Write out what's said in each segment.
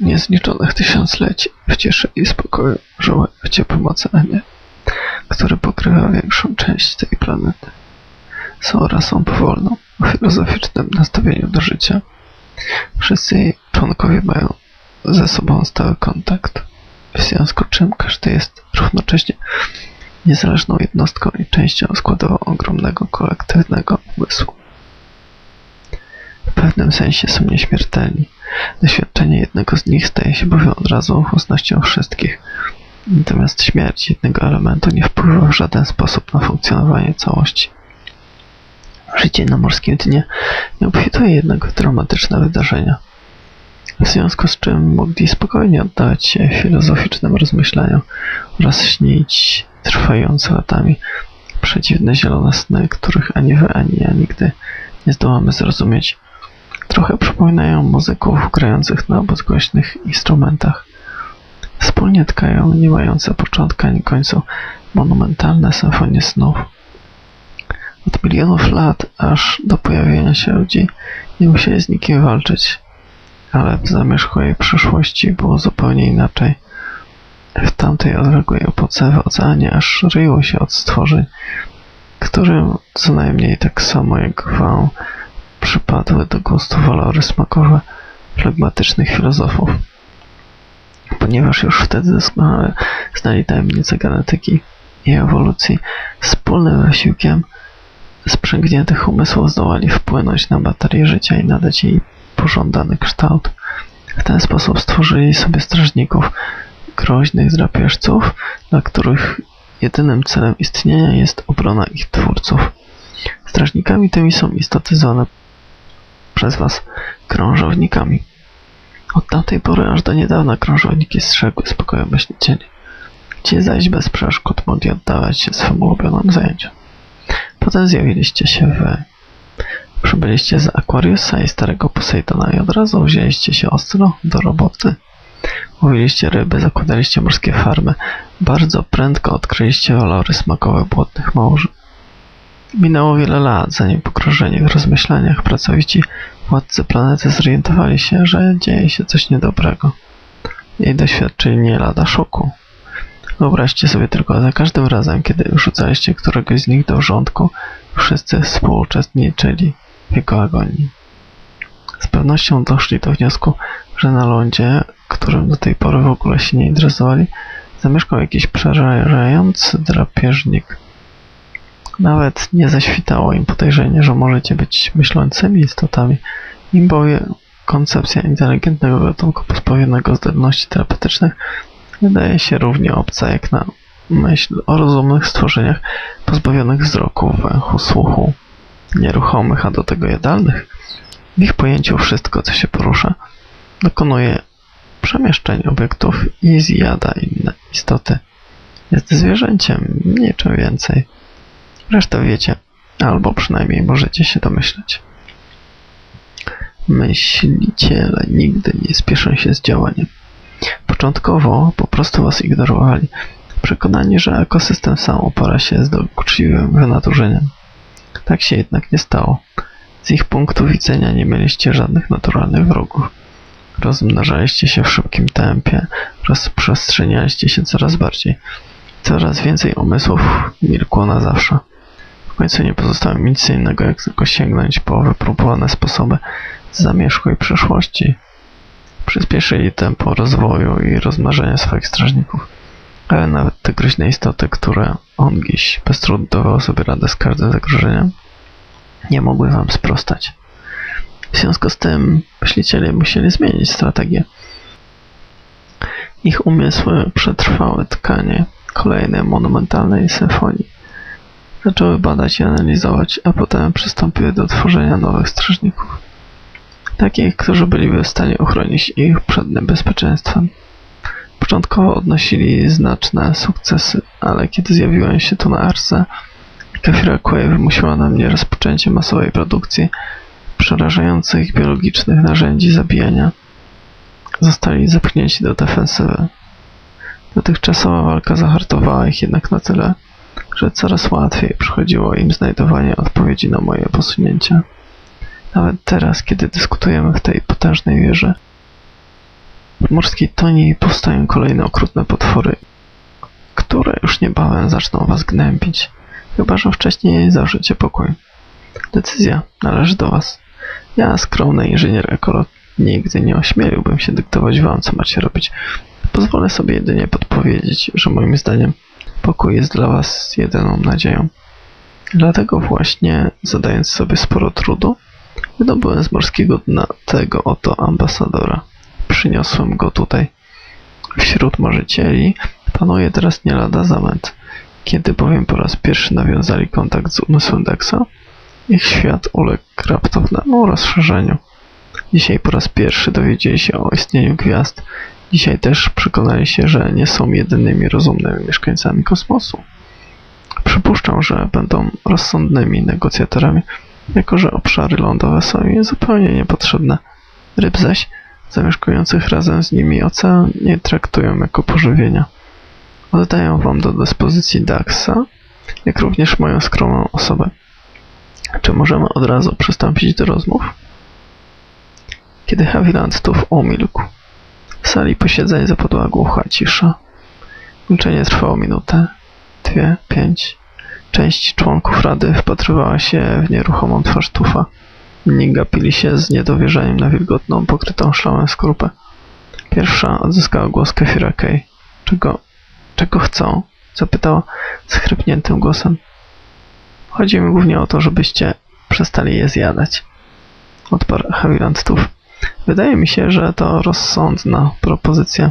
niezliczonych tysiącleci w ciszy i spokoju żyły w ciepłym oceanie, który pokrywa większą część tej planety. Są rasą powolną, o filozoficznym nastawieniu do życia. Wszyscy jej członkowie mają ze sobą stały kontakt, w związku czym każdy jest równocześnie niezależną jednostką i częścią składową ogromnego kolektywnego umysłu. Pewnym sensie są nieśmiertelni. Doświadczenie jednego z nich staje się bowiem od razu własnością wszystkich. Natomiast śmierć jednego elementu nie wpływa w żaden sposób na funkcjonowanie całości. Życie na morskim dnie nie obfituje jednak w dramatyczne wydarzenia. W związku z czym mogli spokojnie oddawać się filozoficznym rozmyślaniom oraz śnić trwające latami przedziwne zielone sny, których ani wy, ani ja nigdy nie zdołamy zrozumieć. Trochę przypominają muzyków grających na bezgłośnych instrumentach. Wspólnie tkają nie mające początku ani końca monumentalne symfonie snów. Od milionów lat aż do pojawienia się ludzi nie musieli z nikim walczyć, ale w zamierzchłej przyszłości było zupełnie inaczej. W tamtej odległej epoce w oceanie aż ryło się od stworzeń, którym co najmniej tak samo jak wam przypadły do gustu walory smakowe flegmatycznych filozofów. Ponieważ już wtedy doskonale znali tajemnice genetyki i ewolucji, wspólnym wysiłkiem sprzęgniętych umysłów zdołali wpłynąć na baterię życia i nadać jej pożądany kształt. W ten sposób stworzyli sobie strażników, groźnych drapieżców, dla których jedynym celem istnienia jest obrona ich twórców. Strażnikami tymi są istoty zwane przez was krążownikami. Od tamtej pory aż do niedawna krążowniki strzegły spokoju myślicieli. Ci zaś bez przeszkód mogli oddawać się swym ulubionym zajęciom. Potem zjawiliście się wy. Przybyliście z Aquariusa i starego Poseidona i od razu wzięliście się ostro do roboty. Łowiliście ryby, zakładaliście morskie farmy. Bardzo prędko odkryliście walory smakowe błotnych małży. Minęło wiele lat, zanim pogrążeni w rozmyślaniach pracowici władcy planety zorientowali się, że dzieje się coś niedobrego. I doświadczyli nie lada szoku. Wyobraźcie sobie tylko, za każdym razem, kiedy wrzucaliście któregoś z nich do rządku, wszyscy współuczestniczyli w jego agonii. Z pewnością doszli do wniosku, że na lądzie, którym do tej pory w ogóle się nie interesowali, zamieszkał jakiś przerażający drapieżnik. Nawet nie zaświtało im podejrzenie, że możecie być myślącymi istotami, im bowiem koncepcja inteligentnego gatunku pozbawionego zdolności terapeutycznych wydaje się równie obca jak na myśl o rozumnych stworzeniach pozbawionych wzroku, węchu, słuchu, nieruchomych, a do tego jadalnych. W ich pojęciu wszystko, co się porusza, dokonuje przemieszczeń obiektów i zjada inne istoty. Jest zwierzęciem, niczym więcej. Resztę wiecie, albo przynajmniej możecie się domyśleć. Myśliciele nigdy nie spieszą się z działaniem. Początkowo po prostu was ignorowali, przekonani, że ekosystem sam opora się z dokuczliwym wynaturzeniem. Tak się jednak nie stało. Z ich punktu widzenia nie mieliście żadnych naturalnych wrogów. Rozmnażaliście się w szybkim tempie, rozprzestrzenialiście się coraz bardziej. Coraz więcej umysłów milkło na zawsze. Końcu nie pozostało nic innego, jak tylko sięgnąć po wypróbowane sposoby z zamierzchłej przeszłości. Przyspieszyli tempo rozwoju i rozmnażania swoich strażników. Ale nawet te groźne istoty, które ongiś bez trudu dawały sobie radę z każdym zagrożeniem, nie mogły wam sprostać. W związku z tym myśliciele musieli zmienić strategię. Ich umysły przetrwały tkanie kolejnej monumentalnej symfonii. Zaczęły badać i analizować, a potem przystąpiły do tworzenia nowych strażników. Takich, którzy byliby w stanie ochronić ich przed niebezpieczeństwem. Początkowo odnosili znaczne sukcesy, ale kiedy zjawiłem się tu na Arce, Kefira Quay wymusiła na mnie rozpoczęcie masowej produkcji przerażających biologicznych narzędzi zabijania. Zostali zepchnięci do defensywy. Dotychczasowa walka zahartowała ich jednak na tyle, że coraz łatwiej przychodziło im znajdowanie odpowiedzi na moje posunięcia. Nawet teraz, kiedy dyskutujemy w tej potężnej wieży, W morskiej toni powstają kolejne okrutne potwory, które już niebawem zaczną was gnębić, chyba że wcześniej zawrzecie pokój. Decyzja należy do was. Ja, skromny inżynier ekolog, nigdy nie ośmieliłbym się dyktować wam, co macie robić. Pozwolę sobie jedynie podpowiedzieć, że moim zdaniem pokój jest dla was jedyną nadzieją. Dlatego właśnie, zadając sobie sporo trudu, wydobyłem z morskiego dna tego oto ambasadora. Przyniosłem go tutaj. Wśród marzycieli panuje teraz nie lada zamęt. Kiedy bowiem po raz pierwszy nawiązali kontakt z umysłem Dexa, ich świat uległ raptownemu rozszerzeniu. Dzisiaj po raz pierwszy dowiedzieli się o istnieniu gwiazd. Dzisiaj też przekonali się, że nie są jedynymi rozumnymi mieszkańcami kosmosu. Przypuszczam, że będą rozsądnymi negocjatorami, jako że obszary lądowe są im zupełnie niepotrzebne. Ryb zaś, zamieszkujących razem z nimi ocean, nie traktują jako pożywienia. Oddaję wam do dyspozycji Daxa, jak również moją skromną osobę. Czy możemy od razu przystąpić do rozmów? Kiedy Haviland tu umilkł, w sali posiedzeń zapadła głucha cisza. Milczenie trwało minutę, dwie, pięć. Część członków rady wpatrywała się w nieruchomą twarz tufa. Inni gapili się z niedowierzaniem na wilgotną, pokrytą szlamem skorupę. Pierwsza odzyskała głos Kefira Kay. Czego, czego chcą? Zapytała schrypniętym głosem. Chodzi mi głównie o to, żebyście przestali je zjadać. Odparł Haviland Tuf. Wydaje mi się, że to rozsądna propozycja.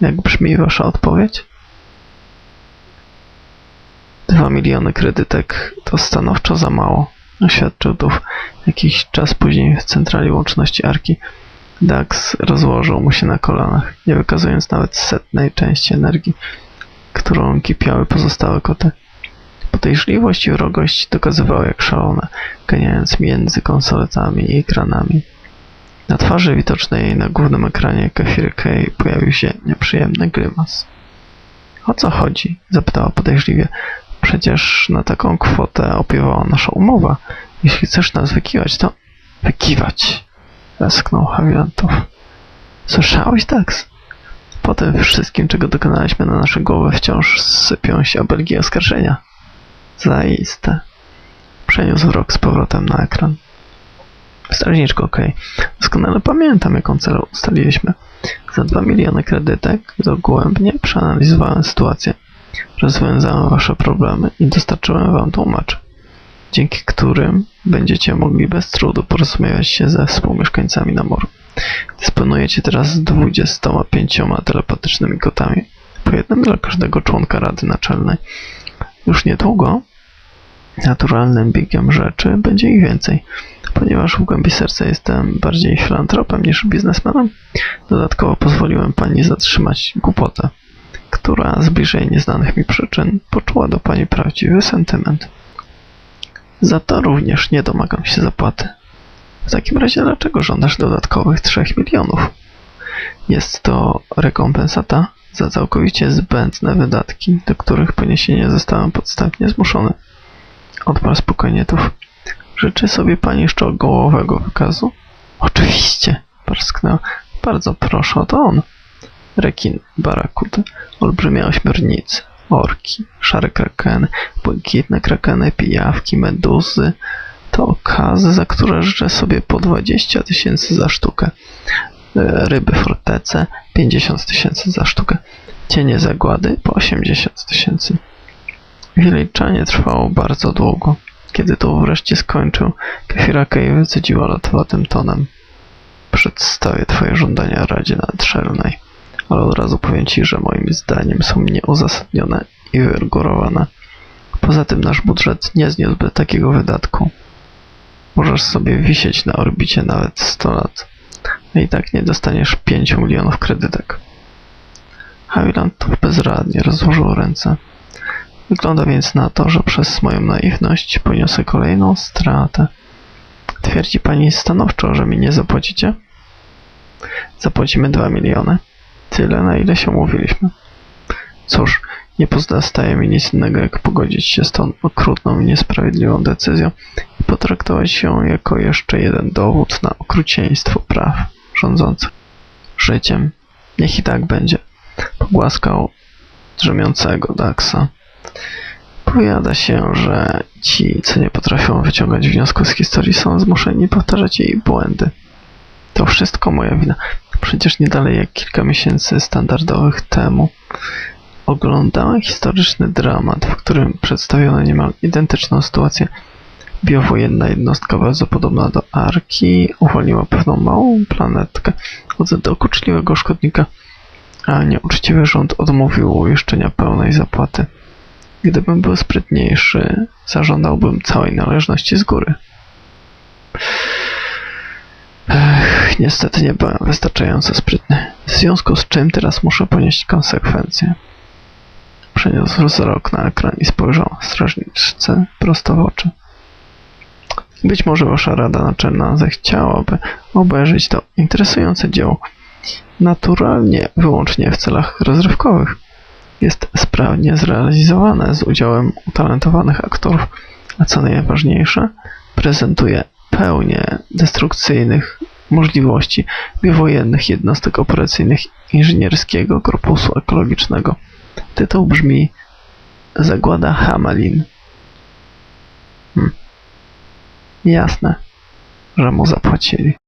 Jak brzmi wasza odpowiedź? Dwa miliony kredytek to stanowczo za mało, oświadczył Tuf. Jakiś czas później w centrali łączności Arki Dax rozłożył mu się na kolanach, nie wykazując nawet setnej części energii, którą kipiały pozostałe koty. Podejrzliwość i wrogość dokazywały jak szalone, ganiając między konsoletami i ekranami. Na twarzy widocznej na głównym ekranie Kefir Kay pojawił się nieprzyjemny grymas. O co chodzi? zapytała podejrzliwie. Przecież na taką kwotę opiewała nasza umowa. Jeśli chcesz nas wykiwać, to wykiwać, westchnął Hawilantow. Słyszałeś, Dax? Po tym wszystkim, czego dokonaliśmy na nasze głowy, wciąż sypią się obelgi oskarżenia. Zaiste. Przeniósł wzrok z powrotem na ekran. Strażniczko. Okay. Doskonale pamiętam, jaką celę ustaliliśmy. Za dwa miliony kredytek dogłębnie przeanalizowałem sytuację. Rozwiązałem wasze problemy i dostarczyłem wam tłumaczy, dzięki którym będziecie mogli bez trudu porozumiewać się ze współmieszkańcami na moru. Dysponujecie teraz 25 telepatycznymi kotami, po jednym dla każdego członka Rady Naczelnej. Już niedługo naturalnym biegiem rzeczy będzie ich więcej. Ponieważ w głębi serca jestem bardziej filantropem niż biznesmenem, dodatkowo pozwoliłem pani zatrzymać głupotę, która z bliżej nieznanych mi przyczyn poczuła do pani prawdziwy sentyment. Za to również nie domagam się zapłaty. W takim razie dlaczego żądasz dodatkowych 3 milionów? Jest to rekompensata za całkowicie zbędne wydatki, do których poniesienia zostałem podstępnie zmuszony. Odparł spokojnie Tuf. Życzy sobie pani szczegółowego wykazu? Oczywiście, parsknęła. Bardzo proszę, to on. Rekin, barakudy, olbrzymie ośmiornice, orki, szare krakeny, błękitne krakeny, pijawki, meduzy. To okazy, za które życzę sobie po 20 tysięcy za sztukę. E, ryby fortece 50 tysięcy za sztukę. Cienie zagłady po 80 tysięcy. Wyliczanie trwało bardzo długo. Kiedy to wreszcie skończył, Kefira Kej wycedziła lotowatym tonem. Przedstawię twoje żądania Radzie Nadszernej, ale od razu powiem ci, że moim zdaniem są nieuzasadnione i wyrgórowane. Poza tym nasz budżet nie zniósłby takiego wydatku. Możesz sobie wisieć na orbicie nawet 100 lat, i tak nie dostaniesz 5 milionów kredytek. Haviland bezradnie rozłożył ręce. Wygląda więc na to, że przez moją naiwność poniosę kolejną stratę. Twierdzi pani stanowczo, że mi nie zapłacicie? Zapłacimy dwa miliony. Tyle, na ile się umówiliśmy. Cóż, nie pozostaje mi nic innego, jak pogodzić się z tą okrutną i niesprawiedliwą decyzją i potraktować ją jako jeszcze jeden dowód na okrucieństwo praw rządzących życiem Niech i tak będzie. Pogłaskał drzemiącego Daxa. Powiada się, że ci, co nie potrafią wyciągać wniosków z historii, są zmuszeni powtarzać jej błędy. To wszystko moja wina. Przecież nie dalej jak kilka miesięcy standardowych temu oglądałem historyczny dramat, w którym przedstawiono niemal identyczną sytuację. Biowojenna jednostka bardzo podobna do Arki uwolniła pewną małą planetkę od dokuczliwego szkodnika, a nieuczciwy rząd odmówił uiszczenia pełnej zapłaty. Gdybym był sprytniejszy, zażądałbym całej należności z góry. Ech, niestety nie byłem wystarczająco sprytny, w związku z czym teraz muszę ponieść konsekwencje. Przeniósł wzrok na ekran i spojrzał strażniczce prosto w oczy. Być może wasza Rada Naczelna zechciałaby obejrzeć to interesujące dzieło. Naturalnie, wyłącznie w celach rozrywkowych. Jest sprawnie zrealizowane z udziałem utalentowanych aktorów, a co najważniejsze, prezentuje pełnię destrukcyjnych możliwości biowojennych jednostek operacyjnych inżynierskiego korpusu ekologicznego. Tytuł brzmi Zagłada Hamelin. Hmm. Jasne, że mu zapłacili.